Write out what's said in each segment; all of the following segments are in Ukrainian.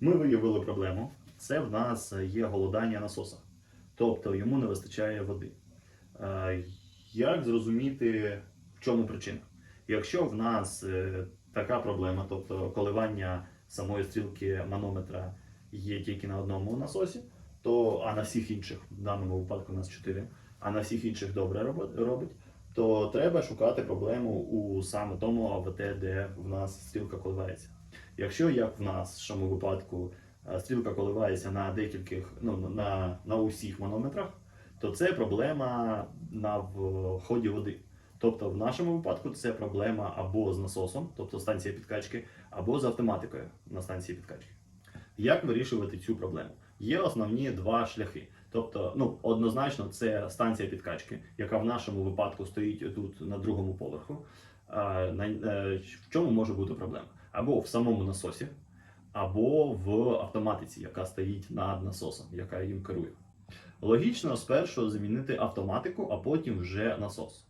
Ми виявили проблему. Це в нас є голодання насоса, тобто йому не вистачає води. Е, Як зрозуміти, в чому причина? Якщо в нас е, така проблема, тобто коливання самої стрілки манометра є тільки на одному насосі, то а на всіх інших, в даному випадку у нас 4, а на всіх інших добре робить, то треба шукати проблему у саме тому АВТ, де в нас стрілка коливається. Якщо як в нашому випадку е, стрілка коливається на декількох, ну на, на усіх манометрах, то це проблема на вході води. Тобто, в нашому випадку це проблема або з насосом, тобто станція підкачки, або з автоматикою на станції підкачки. Як вирішувати цю проблему? Є основні два шляхи. Тобто, ну однозначно, це станція підкачки, яка в нашому випадку стоїть тут на другому поверху. На- е, В чому може бути проблема? Або в самому насосі, або в автоматиці, яка стоїть над насосом, яка їм керує. Логічно спершу замінити автоматику, а потім вже насос.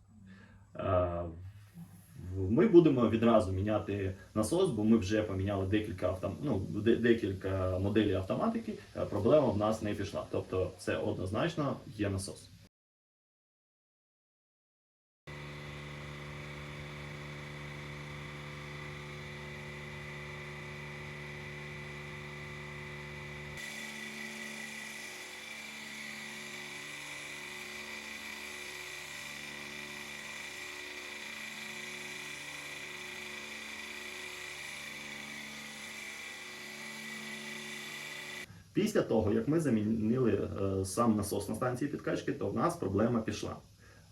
Е, Ми будемо відразу міняти насос, бо ми вже поміняли декілька автом... ну, декілька моделей автоматики. е, Проблема в нас не пішла. Тобто, це однозначно є насос. Після того, як ми замінили е, сам насос на станції підкачки, то в нас проблема пішла.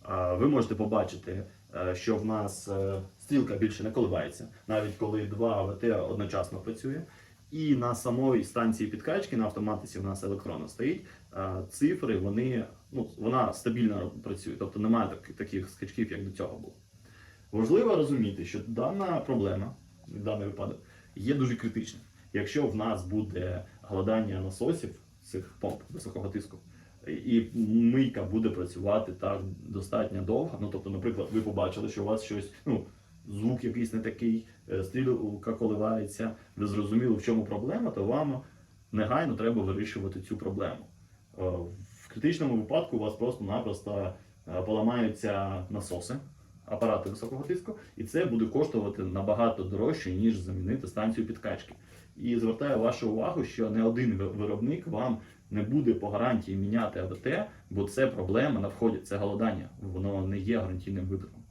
Е, ви можете побачити, е, що в нас стрілка більше не коливається, навіть коли два АВТ одночасно працює. І на самої станції підкачки на автоматиці у нас електронно стоїть. Цифри вони ну вона стабільно працює, тобто немає так, таких скачків, як до цього було. Важливо розуміти, що дана проблема, даний випадок, є дуже критичним. Якщо в нас буде голодання насосів цих помп високого тиску, і мийка буде працювати так достатньо довго. Ну тобто, наприклад, ви побачили, що у вас щось, ну звук якийсь не такий, е, стрілка коливається, ви зрозуміли, в чому проблема, то вам негайно треба вирішувати цю проблему. Е, В критичному випадку у вас просто-напросто е, поламаються насоси, апарати високого тиску, і це буде коштувати набагато дорожче, ніж замінити станцію підкачки. І звертаю вашу увагу, що не один виробник вам не буде по гарантії міняти АВТ, бо це проблема на вході, це голодання. Воно не є гарантійним витратом.